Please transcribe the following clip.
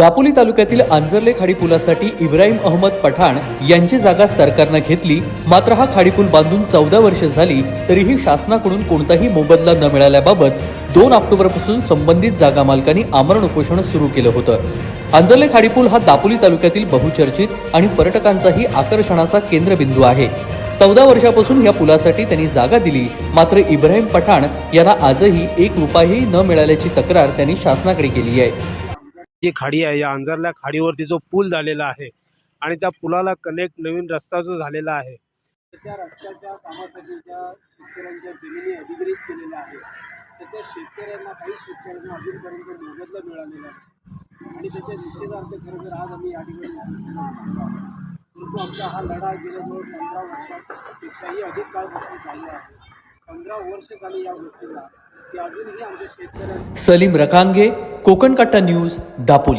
दापोली तालुक्यातील आंजर्ले खाडीपुलासाठी इब्राहिम अहमद पठाण यांची जागा सरकारनं घेतली. मात्र हा खाडीपूल बांधून चौदा वर्ष झाली तरीही शासनाकडून कोणताही मोबदला न मिळाल्याबाबत दोन ऑक्टोबरपासून संबंधित जागा मालकांनी आमरण उपोषण सुरू केलं होतं. आंजर्ले खाडीपूल हा दापोली तालुक्यातील बहुचर्चित आणि पर्यटकांचाही आकर्षणाचा केंद्रबिंदू आहे. चौदा वर्षापासून या पुलासाठी त्यांनी जागा दिली मात्र इब्राहिम पठाण यांना आजही एक रुपयाही न मिळाल्याची तक्रार त्यांनी शासनाकडे केली आहे. जी खाडी आहे या अंजरल्या खाडीवरती जो पूल झालेला आहे आणि त्या पुलाला कनेक्ट नवीन रस्ता जो झालेला आहे. त्या रस्त्याच्या कामासाठी ज्या शेतकऱ्यांच्या जमिनी अधिग्रहित केलेल्या आहेत तर त्या शेतकऱ्यांना काही शेतकऱ्यांना अजूनपर्यंत मोबदला मिळालेला नाही. आणि त्याच्या निषेधार्थ खरं तर आज आम्ही या ठिकाणी. परंतु आमचा हा लढा गेल्या जवळ पंधरा वर्षापेक्षाही अधिक काळपासून चालू आहे. पंधरा वर्ष झाली या गोष्टीला की अजूनही आमच्या शेतकऱ्यांना सलीम रकांगे कोकण कट्टा न्यूज दापोली.